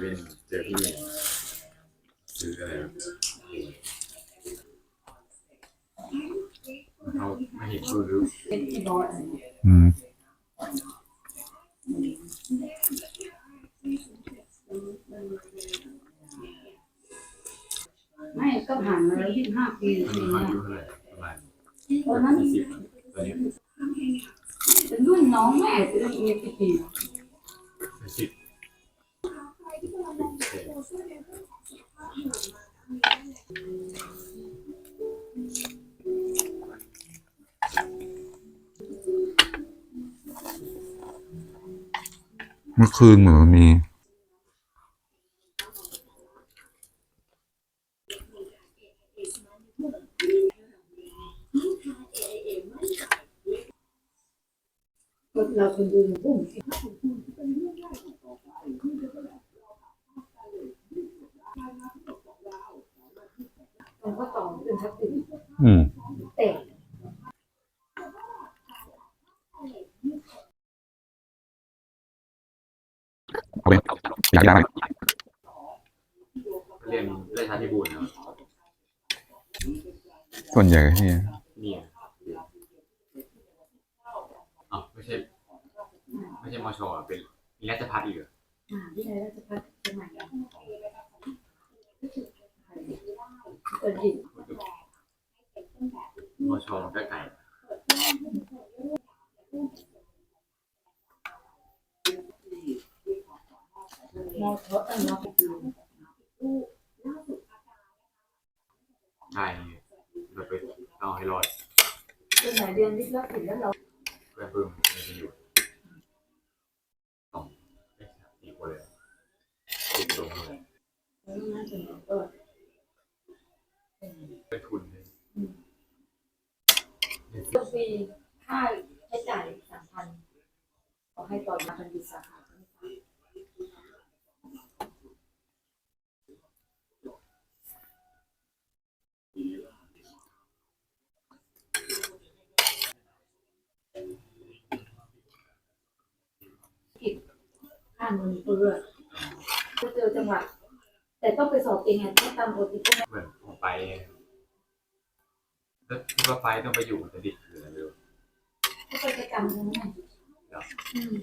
เว่นเจอพี่เมย์ซื้ออะไรแบบเขาไม่เห็นคือรู้อืมไม่ก็ผ่านมาแล้วยี่สิบห้าปีตอนอะตอนนั้นเป็นรุ่นน้องแม่เป็นรุ่นเมียพี่ เมื่อคืนเหมือนมันมีเราคนดูปุ้มมันก็ต่อเป็นทักษิณอืมเต เอาไปอยากได้ไหมเรียนราชาธิบูรณ์นะส่วนใหญ่ก็ที่เนี่ยอ๋อไม่ใช่ไม่ใช่มชอะเป็นมีราชพัฒอีกเหรออ่าวิทยาลัยราชภัฏเชียงใหม่เปิดดินมชก็ไก่ มอทอตั้งมอปี ใช่เราไปเอาให้รอดเป็นไหนเรียนวิทยาศิลป์แล้วเราเพื่อนเพิ่มในประโยชน์สองเอ๊ะสี่คนเลยติดลงเลยเป็นทุนเลยทุกปีค่าใช้จ่ายสามพันขอให้ต่อมาเป็นดิสาขา ค่าเงินเฟ้อก็เจอจังหวะแต่ต้องไปสอบเองไงต้องตามโอทีพวกนั้นเหมือนผมไปแล้วที่ว่าไปต้องไปอยู่กับดิดคืออะไรไม่รู้ ก็ไปประจำใช่ไหมครับอืม